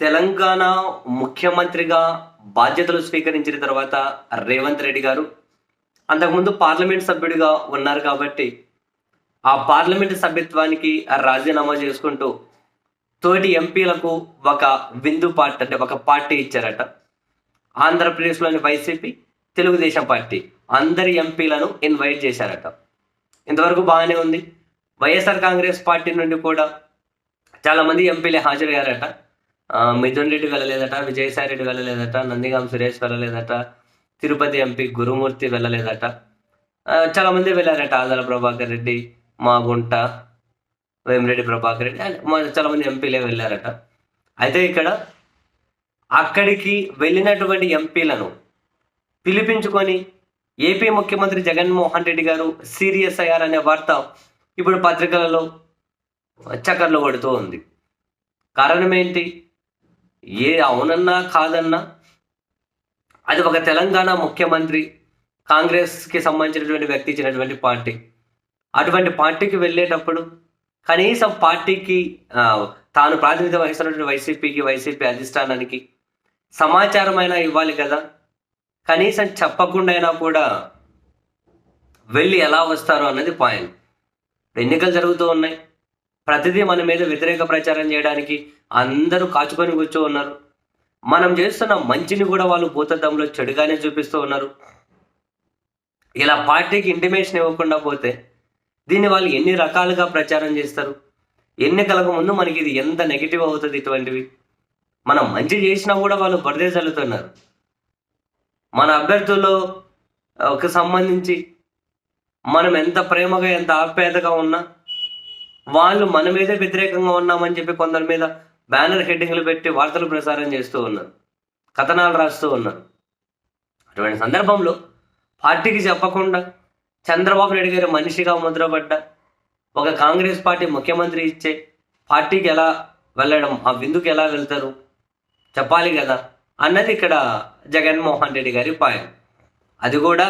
తెలంగాణ ముఖ్యమంత్రిగా బాధ్యతలు స్వీకరించిన తర్వాత రేవంత్ రెడ్డి గారు అంతకుముందు పార్లమెంట్ సభ్యుడిగా ఉన్నారు కాబట్టి ఆ పార్లమెంట్ సభ్యత్వానికి రాజీనామా చేసుకుంటూ తోటి ఎంపీలకు ఒక విందు పార్టీ అంటే ఒక పార్టీ ఇచ్చారట. ఆంధ్రప్రదేశ్లోని వైసీపీ తెలుగుదేశం పార్టీ అందరి ఎంపీలను ఇన్వైట్ చేశారట. ఇంతవరకు బాగానే ఉంది. వైఎస్ఆర్ కాంగ్రెస్ పార్టీ నుండి కూడా చాలామంది ఎంపీలే హాజరయ్యారట. మిథున్ రెడ్డి వెళ్ళలేదట విజయసాయి రెడ్డి వెళ్ళలేదట నందిగాం సురేష్ వెళ్ళలేదట తిరుపతి ఎంపీ గురుమూర్తి వెళ్ళలేదట. చాలా మంది వెళ్ళారట ఆదల ప్రభాకర్ రెడ్డి మాగుంట వేమిరెడ్డి ప్రభాకర్ రెడ్డి అండ్ మా- చాలా మంది ఎంపీలే వెళ్ళారట. అయితే ఇక్కడ అక్కడికి వెళ్ళినటువంటి ఎంపీలను పిలిపించుకొని ఏపీ ముఖ్యమంత్రి జగన్మోహన్ రెడ్డి గారు సీరియస్ అయ్యారనే వార్త ఇప్పుడు పత్రికలలో చక్కర్లు కొడుతూ ఉంది. కారణం ఏంటి? ఏ అవునన్నా కాదన్నా. అది ఒక తెలంగాణ ముఖ్యమంత్రి కాంగ్రెస్కి సంబంధించినటువంటి వ్యక్తి ఇచ్చినటువంటి పార్టీ. అటువంటి పార్టీకి వెళ్ళేటప్పుడు కనీసం పార్టీకి తాను ప్రాతినిధ్యం వహిస్తున్నటువంటి వైసీపీకి వైసీపీ అధిష్టానానికి సమాచారం అయినా ఇవ్వాలి కదా. కనీసం చెప్పకుండా అయినా కూడా వెళ్ళి ఎలా వస్తారు అన్నది పాయింట్. ఎన్నికలు జరుగుతూ ఉన్నాయి. ప్రతిదీ మన మీద వ్యతిరేక ప్రచారం చేయడానికి అందరూ కాచుకొని కూర్చో ఉన్నారు. మనం చేస్తున్న మంచిని కూడా వాళ్ళు భూతద్దంలో చెడుగానే చూపిస్తూ ఉన్నారు. ఇలా పార్టీకి ఇంటిమేషన్ ఇవ్వకుండా పోతే దీన్ని వాళ్ళు ఎన్ని రకాలుగా ప్రచారం చేస్తారు? ఎన్నికలకు ముందు మనకి ఇది ఎంత నెగిటివ్ అవుతుంది ఇటువంటివి? మనం మంచి చేసినా కూడా వాళ్ళు బర్దే చల్లుతున్నారు. మన అభ్యర్థుల్లో ఒక సంబంధించి మనం ఎంత ప్రేమగా ఎంత ఆప్యాయతగా ఉన్నా వాళ్ళు మన మీదే వ్యతిరేకంగా ఉన్నామని చెప్పి కొందరి మీద బ్యానర్ హెడ్డింగ్లు పెట్టి వార్తలు ప్రసారం చేస్తూ ఉన్నారు. కథనాలు రాస్తూ ఉన్నారు. అటువంటి సందర్భంలో పార్టీకి చెప్పకుండా చంద్రబాబు నాయుడు గారి మనిషిగా ముద్రపడ్డ ఒక కాంగ్రెస్ పార్టీ ముఖ్యమంత్రి ఇచ్చే పార్టీకి ఎలా వెళ్ళడం ఆ విందుకు ఎలా వెళ్తారు చెప్పాలి కదా అన్నది ఇక్కడ జగన్మోహన్ రెడ్డి గారి పాయం అది కూడా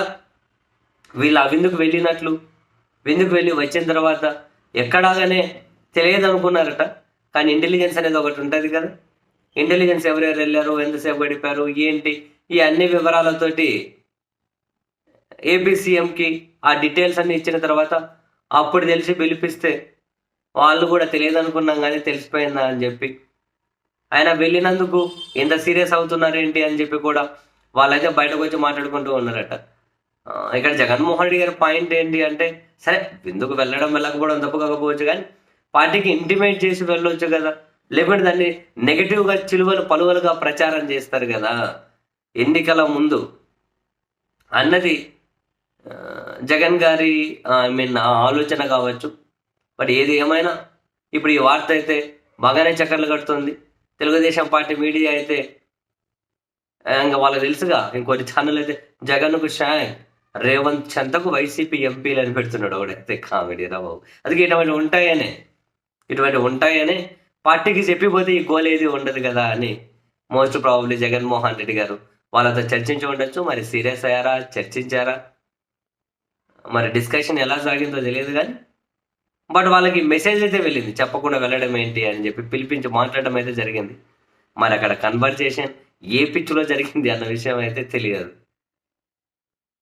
వీళ్ళు ఆ విందుకు వెళ్ళినట్లు విందుకు వెళ్ళి వచ్చిన తర్వాత ఎక్కడాగానే తెలియదు అనుకున్నారట కానీ ఇంటెలిజెన్స్ అనేది ఒకటి ఉంటుంది కదా. ఇంటెలిజెన్స్ ఎవరెవరు వెళ్ళారు ఎంతసేపు గడిపారు ఏంటి ఈ అన్ని వివరాలతోటి ఏపీసీఎంకి ఆ డీటెయిల్స్ అన్ని ఇచ్చిన తర్వాత అప్పుడు తెలిసి పిలిపిస్తే వాళ్ళు కూడా తెలియదు అనుకున్నాం కానీ తెలిసిపోయిందా అని చెప్పి. ఆయన వెళ్ళినందుకు ఎంత సీరియస్ అవుతున్నారు ఏంటి అని చెప్పి కూడా వాళ్ళైతే బయటకు వచ్చి మాట్లాడుకుంటూ ఉన్నారట. ఇక్కడ జగన్మోహన్ రెడ్డి గారి పాయింట్ ఏంటి అంటే సరే ఎందుకు వెళ్ళడం వెళ్ళకపోవడం తప్పు కాకపోవచ్చు కానీ పార్టీకి ఇంటిమేట్ చేసి వెళ్ళొచ్చు కదా. లేకుంటే దాన్ని నెగిటివ్గా చిలువలు పలువలుగా ప్రచారం చేస్తారు కదా. ఎన్నికల ముందు అన్నది జగన్ గారి ఐ మీన్ ఆలోచన కావచ్చు. బట్ ఏది ఏమైనా ఇప్పుడు ఈ వార్త అయితే బాగానే చక్కర్లు కడుతుంది. తెలుగుదేశం పార్టీ మీడియా అయితే ఇంకా వాళ్ళకి తెలుసుగా ఇంకొన్ని ఛానల్ అయితే జగన్కు షాంగ్ రేవంత్ చెంతకు వైసీపీ ఎంపీలు అని పెడుతున్నాడు ఒకడైతే కామెడీ రా బాబు. అది ఇటువంటి ఉంటాయనే. ఇటువంటి ఉంటాయనే. పార్టీకి చెప్పిపోతే ఈ గోల్ ఏది ఉండదు కదా అని మోస్ట్ ప్రాబబ్లీ జగన్మోహన్ రెడ్డి గారు. వాళ్ళతో చర్చించి ఉండొచ్చు. మరి సీరియస్ అయ్యారా? చర్చించారా? మరి డిస్కషన్ ఎలా సాగిందో తెలియదు కానీ. బట్ వాళ్ళకి మెసేజ్ అయితే వెళ్ళింది. చెప్పకుండా వెళ్ళడం ఏంటి అని చెప్పి పిలిపించి మాట్లాడడం అయితే జరిగింది. మరి అక్కడ కన్వర్జేషన్ ఏ పిచ్చులో జరిగింది అన్న విషయం అయితే తెలియదు.